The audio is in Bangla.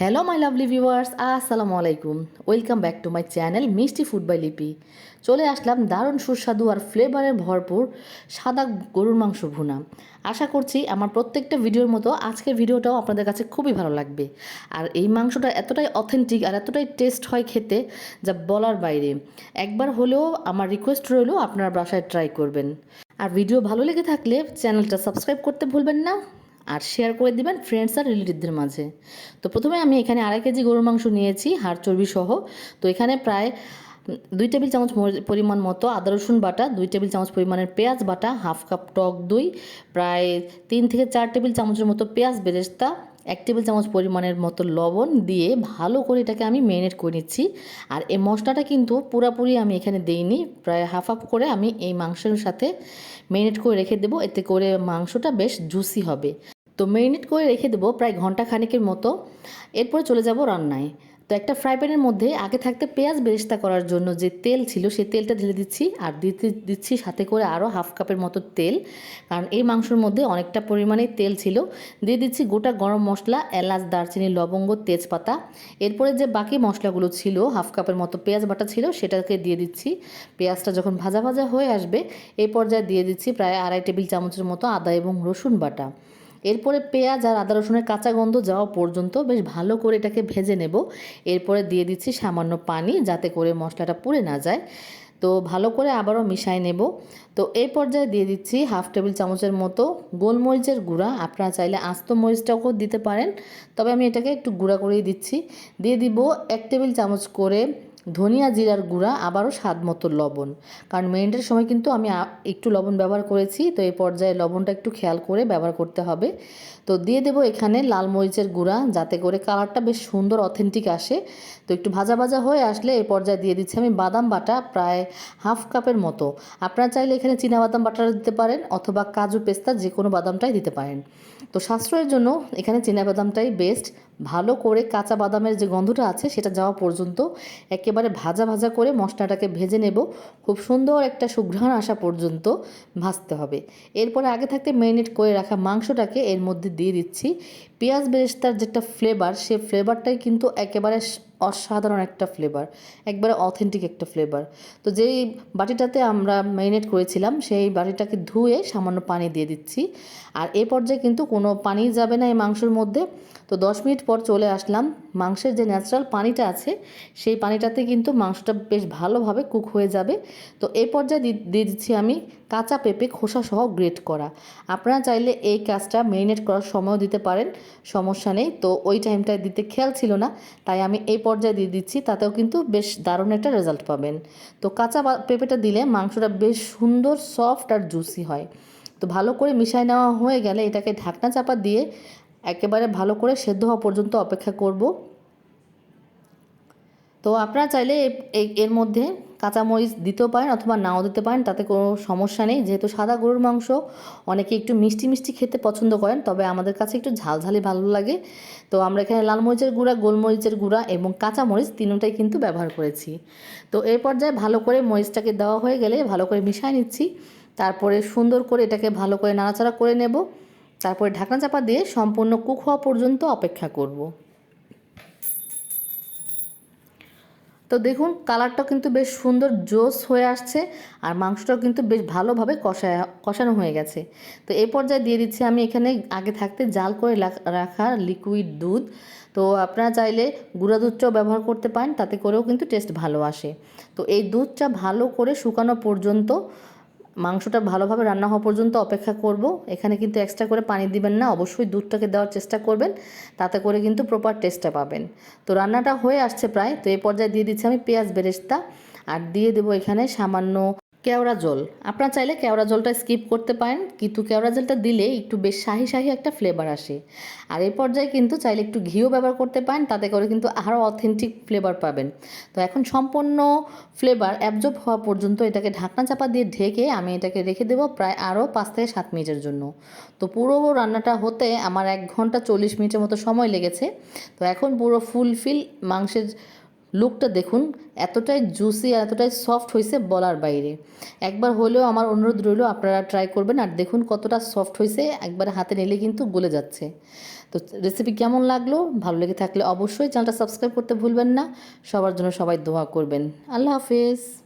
হ্যালো মাই লাভলি ভিউয়ার্স আসসালামু আলাইকুম welcome back to my channel Mishti food by Lipi চলে আসলাম দারুণ সুস্বাদু আর ফ্লেভারে ভরপুর সাদা গরুর মাংস ভুনা। আশা করছি আমার প্রত্যেকটা ভিডিওর মতো আজকের ভিডিওটাও আপনাদের কাছে খুবই ভালো লাগবে। আর এই মাংসটা এতটাই অথেন্টিক আর এতটাই টেস্ট হয় খেতে যা বলার বাইরে। একবার হলেও আমার রিকোয়েস্ট রইল, আপনারা বাসায় ট্রাই করবেন। আর ভিডিও ভালো লেগে থাকলে চ্যানেলটা সাবস্ক্রাইব করতে ভুলবেন না। আর শেয়ার করে দিবেন ফ্রেন্ডস আর রিলেটিভদের মাঝে। তো প্রথমে আমি এখানে আড়াই কেজি গরুর মাংস নিয়েছি, হাড় চর্বি সহ। তো এখানে প্রায় দুই টেবিল চামচ পরিমাণ মতো আদা, রসুন বাটা, দুই টেবিল চামচ পরিমাণের পেঁয়াজ বাটা, হাফ কাপ টক দই, প্রায় তিন থেকে চার টেবিল চামচের মতো পেঁয়াজ বেরেস্তা, এক টেবিল চামচ পরিমাণের মতো লবণ দিয়ে ভালো করে এটাকে আমি মেরিনেট করে নিচ্ছি। আর এই মশলাটা কিন্তু পুরাপুরি আমি এখানে দেইনি, প্রায় হাফ হাফ করে আমি এই মাংসের সাথে মেরিনেট করে রেখে দেবো, এতে করে মাংসটা বেশ জুসি হবে। তো মেরিনেট করে রেখে দেবো প্রায় ঘণ্টা খানেকের মতো। এরপরে চলে যাব রান্নায়। তো একটা ফ্রাই প্যানের মধ্যে আগে থাকতে পেঁয়াজ বেরেস্তা করার জন্য যে তেল ছিল সেই তেলটা ঢেলে দিচ্ছি আর দিতে দিচ্ছি সাথে করে আরও হাফ কাপের মতো তেল। কারণ এই মাংসের মধ্যে অনেকটা পরিমাণে তেল ছিল। দিয়ে দিচ্ছি গোটা গরম মশলা, এলাচ, দারচিনি, লবঙ্গ, তেজপাতা। এরপরে যে বাকি মশলাগুলো ছিল, হাফ কাপের মতো পেঁয়াজ বাটা ছিল, সেটাকে দিয়ে দিচ্ছি। পেঁয়াজটা যখন ভাজা ভাজা হয়ে আসবে এই পর্যায়ে দিয়ে দিচ্ছি প্রায় আড়াই টেবিল চামচের মতো আদা এবং রসুন বাটা। এরপরে পেঁয়াজ আর আদা রসুনের কাঁচা গন্ধ যাওয়া পর্যন্ত বেশ ভালো করে এটাকে ভেজে নেব। এরপরে দিয়ে দিচ্ছি সামান্য পানি যাতে করে মশলাটা পুড়ে না যায়। তো ভালো করে আবারও মিশাই নেব। তো এই পর্যায়ে দিয়ে দিচ্ছি হাফ টেবিল চামচের মতো গোলমরিচের গুঁড়া। আপনারা চাইলে আস্ত মরিচটাও দিতে পারেন। তবে আমি এটাকে একটু গুঁড়া করেই দিচ্ছি। দিয়ে দিব এক টেবিল চামচ করে ধনিয়া, জিরার গুঁড়া, আবারও স্বাদ মতো লবণ। কারণ মেরিনেটের সময় কিন্তু আমি একটু লবণ ব্যবহার করেছি, তো এই পর্যায়ে লবণটা একটু খেয়াল করে ব্যবহার করতে হবে। তো দিয়ে দেবো এখানে লাল মরিচের গুঁড়া, যাতে করে কালারটা বেশ সুন্দর অথেন্টিক আসে। তো একটু ভাজা ভাজা হয়ে আসলে এই পর্যায়ে দিয়ে দিচ্ছি আমি বাদাম বাটা প্রায় হাফ কাপের মতো। আপনারা চাইলে এখানে চীনা বাদাম বাটাটা দিতে পারেন, অথবা কাজু পেস্তা যে কোনো বাদামটাই দিতে পারেন। তো সাশ্রয়ের জন্য এখানে চীনা বাদামটাই বেস্ট ভালো করে কাঁচা বাদামের যে গন্ধটা আছে সেটা যাওয়া পর্যন্ত একেবারে ভাজা ভাজা করে মশলাটাকে ভেজে নেব। খুব সুন্দর একটা সুঘ্রাণ আসা পর্যন্ত ভাজতে হবে। এরপরে আগে থাকতে ম্যারিনেট করে রাখা মাংসটাকে এর মধ্যে দিয়ে দিচ্ছি। পেঁয়াজ বেরেস্তার যেটা ফ্লেভার সে ফ্লেভারটাই কিন্তু একেবারে অসাধারণ একটা ফ্লেভার একবারে অথেন্টিক একটা ফ্লেভার তো যেই বাটিটাতে আমরা ম্যারিনেট করেছিলাম, সেই বাটিটাকে ধুয়ে সামান্য পানি দিয়ে দিচ্ছি। আর এ পর্যায়ে কিন্তু কোনো পানি যাবে না এই মাংসের মধ্যে। তো দশ মিনিট পর চলে আসলাম, মাংসের যে ন্যাচারাল পানিটা আছে, সেই পানিটাতে কিন্তু মাংসটা বেশ ভালোভাবে কুক হয়ে যাবে। তো এই পর্যায়ে দিয়ে দিচ্ছি আমি কাঁচা পেঁপে খোসা সহ গ্রেট করা। আপনারা চাইলে এই কাজটা মেরিনেট করার সময়ও দিতে পারেন, সমস্যা নেই। তো ওই টাইমটায় দিতে খেয়াল ছিল না, তাই আমি এই পর্যায়ে দিয়ে দিচ্ছি, তাতেও কিন্তু বেশ দারুণ একটা রেজাল্ট পাবেন। তো কাঁচা পেঁপেটা দিলে মাংসটা বেশ সুন্দর সফট আর জুসি হয়। তো ভালো করে মিশাই নেওয়া হয়ে গেলে এটাকে ঢাকনা চাপা দিয়ে একেবারে ভালো করে সেদ্ধ হওয়া পর্যন্ত অপেক্ষা করব। তো আপনারা চাইলে এর মধ্যে কাঁচামরিচ দিতেও পারেন অথবা নাও দিতে পারেন, তাতে কোনো সমস্যা নেই। যেহেতু সাদা গরুর মাংস অনেকে একটু মিষ্টি মিষ্টি খেতে পছন্দ করেন, তবে আমাদের কাছে একটু ঝালঝালি ভালো লাগে। তো আমরা এখানে লাল মরিচের গুঁড়া গোলমরিচের গুঁড়া এবং কাঁচামরিচ তিনটাই কিন্তু ব্যবহার করেছি। তো এর পর্যায়ে ভালো করে মরিচটাকে দেওয়া হয়ে গেলে ভালো করে মিশিয়ে নিচ্ছি। তারপরে সুন্দর করে এটাকে ভালো করে নাড়াচাড়া করে নেব। তারপরে ঢাকনা চাপা দিয়ে সম্পূর্ণ কুক হওয়া পর্যন্ত অপেক্ষা করব। তো দেখুন কালারটা কিন্তু বেশ সুন্দর জোস হয়ে আসছে আর মাংসটাও কিন্তু বেশ ভালোভাবে কষা, কষানো হয়ে গেছে। তো এই পর্যায়ে দিয়ে দিচ্ছি আমি এখানে আগে থাকতে জাল করে রাখা লিকুইড দুধ। তো আপনারা চাইলে গুঁড়া দুধটাও ব্যবহার করতে পারেন, তাতে করেও কিন্তু টেস্ট ভালো আসে। তো এই দুধটা ভালো করে শুকানো পর্যন্ত মাংসটা ভালোভাবে রান্না হওয়া পর্যন্ত অপেক্ষা করব। এখানে কিন্তু এক্সট্রা করে পানি দিবেন না, অবশ্যই দুধটাকে দেওয়ার চেষ্টা করবেন, তাতে করে কিন্তু প্রপার টেস্টটা পাবেন। তো রান্নাটা হয়ে আসছে প্রায়, তো এই পর্যায়ে দিয়ে দিচ্ছি আমি পেঁয়াজ বেরেস্তা, আর দিয়ে দেবো এখানে সামান্য কেওড়া জল। আপনারা চাইলে কেওড়া জলটা স্কিপ করতে পারেন, কিন্তু কেওড়া জলটা দিলে একটু বেশ শাহি শাহি একটা ফ্লেভার আসে। আর এই পর্যায়ে কিন্তু চাইলে একটু ঘিও ব্যবহার করতে পারেন, তাতে করে কিন্তু আরও অথেন্টিক ফ্লেভার পাবেন। তো এখন সম্পূর্ণ ফ্লেভার অ্যাবজর্ব হওয়া পর্যন্ত এটাকে ঢাকনা চাপা দিয়ে ঢেকে আমি এটাকে রেখে দেবো প্রায় আরও পাঁচ থেকে সাত মিনিটের জন্য। তো পুরো রান্নাটা হতে আমার এক ঘণ্টা চল্লিশ মিনিটের মতো সময় লেগেছে। তো এখন পুরো ফুলফিল মাংসের লুকটা দেখুন, এতটাই জুসি আর এতটাই সফট হয়েছে বলার বাইরে। একবার হলেও আমার অনুরোধ রইল, আপনারা ট্রাই করবেন আর দেখুন কতটা সফট হয়েছে একবার হাতে নিলে কিন্তু গলে যাচ্ছে। তো রেসিপি কেমন লাগল, ভালো লেগে থাকলে অবশ্যই চ্যানেলটা সাবস্ক্রাইব করতে ভুলবেন না। সবার জন্য সবাই দোয়া করবেন। আল্লাহ হাফেজ।